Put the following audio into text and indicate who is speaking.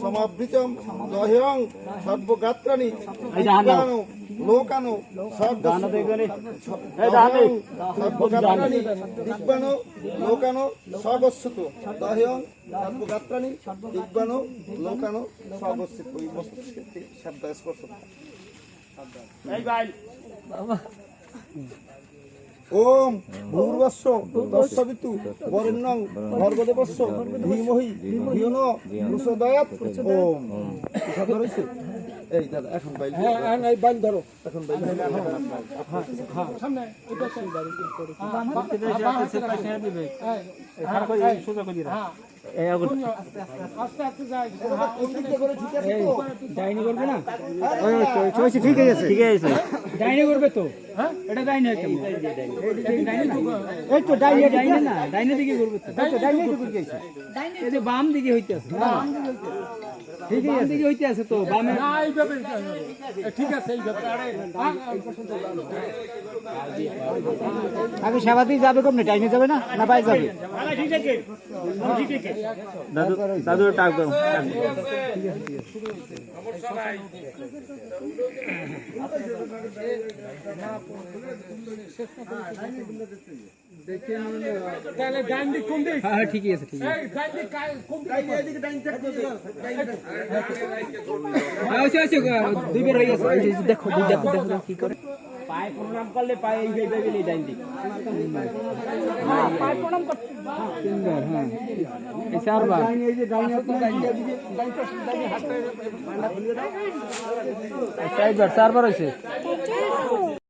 Speaker 1: সমাবৃতম দহ্যং সর্বগাত্রাণি লোকানো সর্বগাত্রাণি দিব্যানো লোকানো সর্বস্বত দহ্যং সর্বগাত্রাণি দিব্যানো লোকানো সর্বস্বত ওই মস্তিষ্কে শব্দ স্পর্শ ওম ভূর্বস্ব তৎসবিতু বরেণ্যং ভর্গদেবস্য ধীমহি ধিয়ন রুষদয়াত ওম। কথা ধরেছে এই দাদা এখন বাইল হ্যাঁ বাইল ধরো। এখন বাইল
Speaker 2: ডাইনি করবে না?
Speaker 1: ঠিক আছে ঠিক আছে
Speaker 2: ডাইনি করবে তো? হ্যাঁ? এটা ডাইনি। হয় এই তো ডাইনি ডাইনি না ডাইনি দিকে করবে তো। এই তো ডাইনি এই যে বাম দিকে হইতে আছে। ঠিক বাম দিকে হইতে আছে তো বামে
Speaker 3: আগে সেবাদি যাবে কমনে? টাইমে যাবে না? না পাই যাবে? দাদু দাদু টাক দাও।
Speaker 2: হ্যাঁ হ্যাঁ ঠিকই আছে ঠিক আছে হ্যাঁ হয়ে এই দেখো দুই দেখো দেখো দেখো কি করে পায়ে প্রণাম করলে পায়ে এই যাইবে গেলে ডাইন দিক পায়ে প্রণাম করতে তিনবার হ্যাঁ এই চারবার চারবার চারবার হয়েছে